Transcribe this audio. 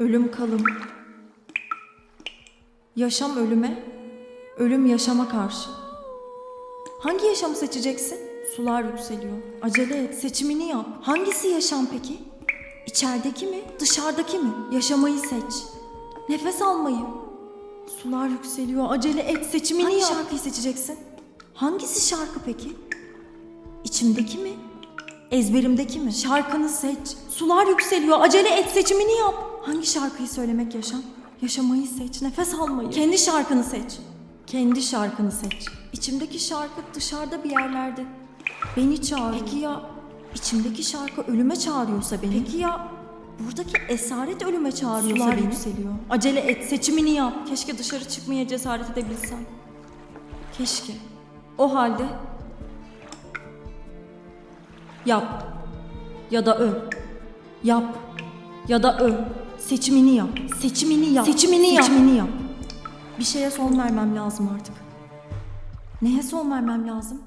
Ölüm kalım. Yaşam ölüme, ölüm yaşama karşı. Hangi yaşamı seçeceksin? Sular yükseliyor. Acele et, seçimini yap. Hangisi yaşam peki? İçerideki mi, dışarıdaki mi? Yaşamayı seç. Nefes almayı. Sular yükseliyor. Acele et, seçimini Hangi yap. şarkıyı seçeceksin? Hangisi şarkı peki? İçimdeki mi? Ezberimdeki mi? Şarkını seç. Sular yükseliyor. Acele et seçimini yap. Hangi şarkıyı söylemek yaşam? Yaşamayı seç. Nefes almayı. Kendi şarkını seç. Kendi şarkını seç. İçimdeki şarkı dışarıda bir yerlerde. Beni çağırıyor. Peki ya içimdeki şarkı ölüme çağırıyorsa beni? Peki ya buradaki esaret ölüme çağırıyorsa Sular beni? yükseliyor. Acele et seçimini yap. Keşke dışarı çıkmaya cesaret edebilsem. Keşke. O halde Yap. Ya da öl. Yap. Ya da öl. Seçimini yap. Seçimini yap. Seçimini yap. Seçimini yap. Bir şeye son vermem lazım artık. Neye son vermem lazım?